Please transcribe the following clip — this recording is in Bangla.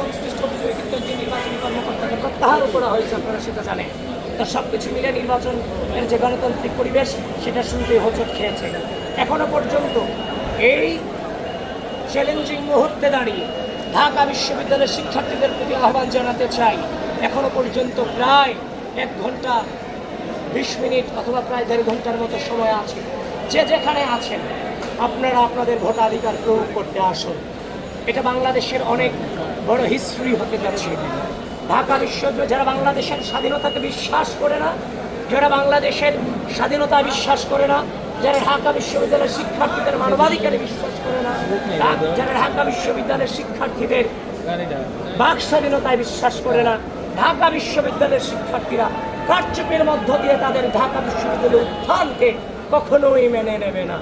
সংশ্লিষ্ট অভিযোগে কিন্তু একজন নির্বাচনী কর্মকর্তাকে প্রত্যাহার করা হয়েছে, আপনারা সেটা জানেন। তো সব কিছু মিলে নির্বাচনের যে গণতান্ত্রিক পরিবেশ, সেটা শুনতে হোঁচট খেয়েছে। এখনও পর্যন্ত এই চ্যালেঞ্জিং মুহূর্তে দাঁড়িয়ে ঢাকা বিশ্ববিদ্যালয়ের শিক্ষার্থীদের প্রতি আহ্বান জানাতে চাই, এখনও পর্যন্ত প্রায় এক ঘণ্টা বিশ মিনিট অথবা প্রায় দেড় ঘণ্টার মতো সময় আছে। যে যেখানে আছেন, আপনারা আপনাদের ভোটাধিকার প্রয়োগ করতে আসুন। এটা বাংলাদেশের অনেক বড় হিস্ট্রি হতে যাচ্ছে। ঢাকা বিশ্ববিদ্যালয় যারা বাংলাদেশের স্বাধীনতাকে বিশ্বাস করে না, যারা বাংলাদেশের স্বাধীনতা বিশ্বাস করে না, যারা ঢাকা বিশ্ববিদ্যালয়ের শিক্ষার্থীদের মানবাধিকারে বিশ্বাস করে না, যারা ঢাকা বিশ্ববিদ্যালয়ের শিক্ষার্থীদের বাক স্বাধীনতায় বিশ্বাস করে না, ঢাকা বিশ্ববিদ্যালয়ের শিক্ষার্থীরা কারচুপির মধ্য দিয়ে তাদের ঢাকা বিশ্ববিদ্যালয়ের উত্থানকে কখনোই মেনে নেবে না।